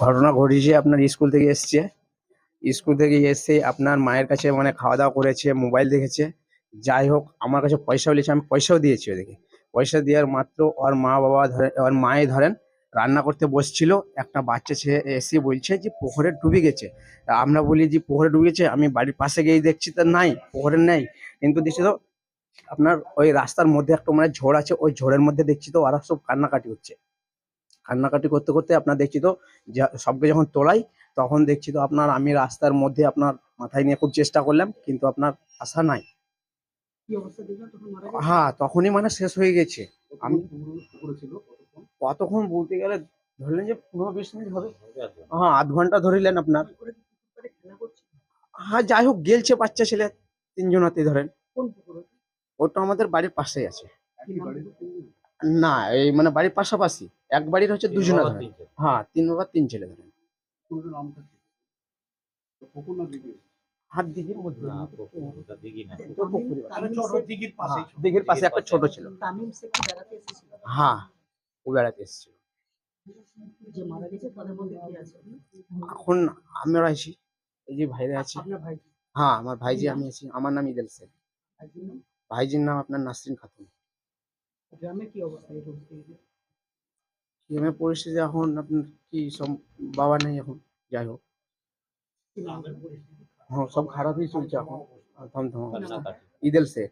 ঘটনা ঘটেছে, আপনার স্কুল থেকে এসছে। স্কুল থেকে এসে আপনার মায়ের কাছে মানে খাওয়া দাওয়া করেছে, মোবাইল দেখেছে। যাই হোক, আমার কাছে পয়সাও নিয়েছে আমি পয়সাও দিয়েছি ওদেরকে। পয়সা দেওয়ার মাত্র ওর মা বাবা ধরে ওর মায়ে ধরেন, রান্না করতে বসছিল। একটা বাচ্চা ছেলে এসে বলছে যে পুকুরে ডুবে গেছে। আমরা বলি যে পুকুরে ডুবে গেছে? আমি বাড়ির পাশে গিয়ে দেখছি তো নাই পুকুরে নাই। কিন্তু দেখছি তো, আপনার ওই রাস্তার মধ্যে একটা মানে ঝোড় আছে, ওই ঝোড়ের মধ্যে দেখছি তো ওরা সব কান্নাকাটি হচ্ছে। কান্নাকাটি করতে করতে আপনার দেখছি তো সবকে যখন তোলাই তখন দেখছি তো আপনার আমি রাস্তার মধ্যে আপনার মাথায় নিয়ে খুব চেষ্টা করলাম কিন্তু আপনার আশা নাই। হ্যাঁ তখনই মানে শেষ হয়ে গেছে। আমি কতক্ষণ? বলতে গেলে ধরলেন যে পনেরো বিশ মিনিট হবে। হ্যাঁ আধ ঘণ্টা ধরিলেন আপনার। হ্যাঁ যাই হোক গেলছে বাচ্চা ছেলে তিনজন তিনজনাতে ধরেন। ওটা আমাদের বাড়ির পাশেই আছে? না এই মানে বাড়ির পাশাপাশি। এক বাড়ির হচ্ছে দুজনে ধরেন। হ্যাঁ তিন বাবা তিন ছেলে ধরেন? হাত দিঘির মধ্যে। দিঘির হ্যাঁ, পাশে একটা ছোট ছিল। হ্যাঁ ও বেড়াতে এসেছিল। যে মারা গেছে তাদের মধ্যে কি আছে? এখন আমরা আছি এই যে ভাইরা আছে। হ্যাঁ আমার ভাইজি আমি আছি আমার নাম ইদেল শেখ ভাইজির নাম? ভাইজির নাম আপনার নাসরিন খাতুন। গ্রামে কি অবস্থা এই পরিস্থিতিতে গেমের পরিস্থিতি এখন আপনার কি সব বাবা নেই এখন যাই হোক কি নাম? হ্যাঁ সব খারাপই চলছে এখন থমথম অবস্থা। ইদেল শেখ